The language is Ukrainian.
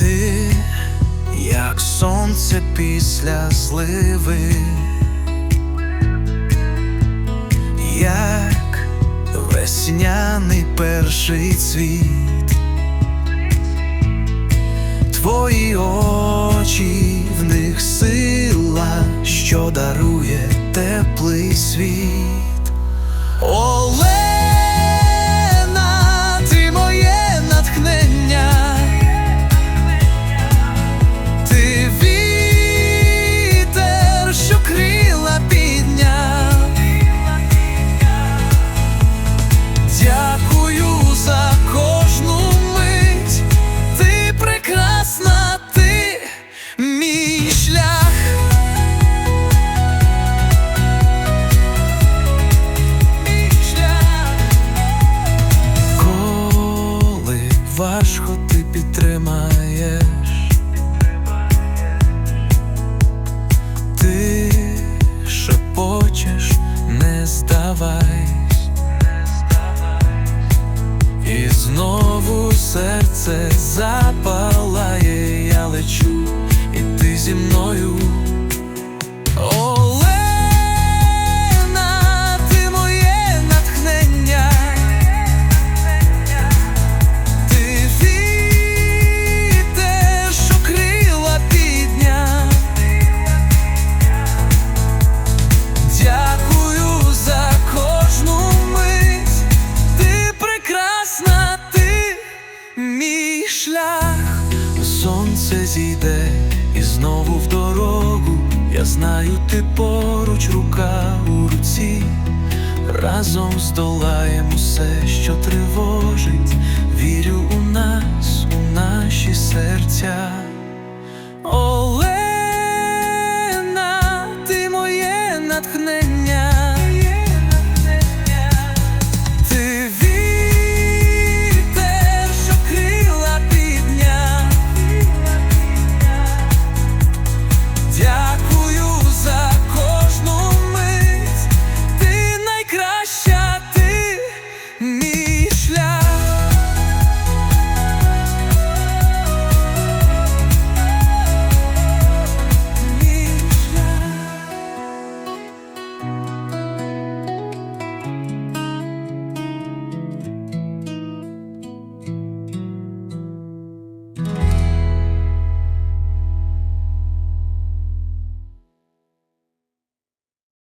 Ти, як сонце після зливи, як весняний перший цвіт, твої очі, в них сила, що дарує теплий світ. Олена, знову серце запалає, Сонце зійде і знову в дорогу. Я знаю, ти поруч, рука у руці. Разом здолаємо все, що тривожить.